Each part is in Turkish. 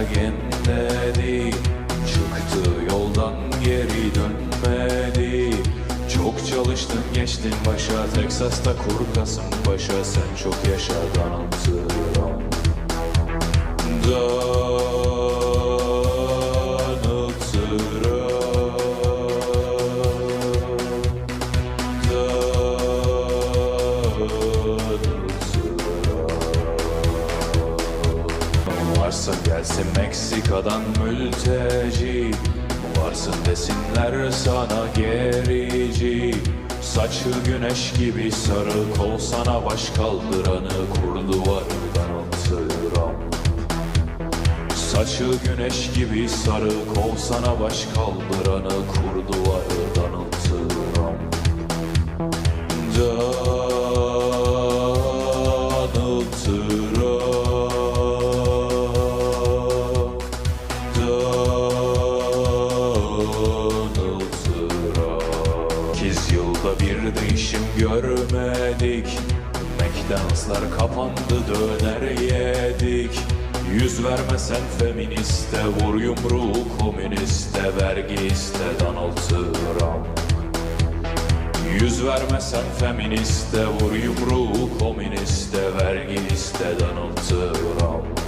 again dedi Çıktı yoldan geri dönmedi. Çok çalıştın geçtin başa Teksas'ta kur başa. Sen çok anlatıram Danıtıram Varsa gelsin Meksika'dan mülteci. Varsın desinler sana gerici. Saçı güneş gibi sarı Kol sana baş kaldıranı Kur duvardan atıram Saçı güneş gibi sarı Kol sana baş kaldıranı Kur duvardan Yılda bir değişim görmedik. McDonald'slar kapandı döner yedik. Yüz vermesen feministe Vur yumruğu komüniste Vergi iste Donald Trump. Yüz vermesen feministe Vur yumruğu komüniste Vergi iste Donald Trump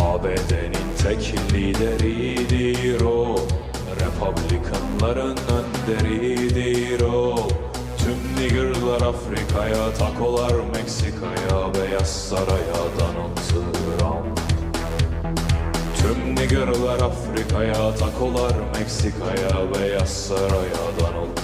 ABD'nin tek lideridir o. Republikanların önderidir o. Tüm niggerlar Afrika'ya Takolar Meksika'ya Beyaz Saray'a Donald Tüm niggerlar Afrika'ya Takolar Meksika'ya Beyaz Saray'a Donald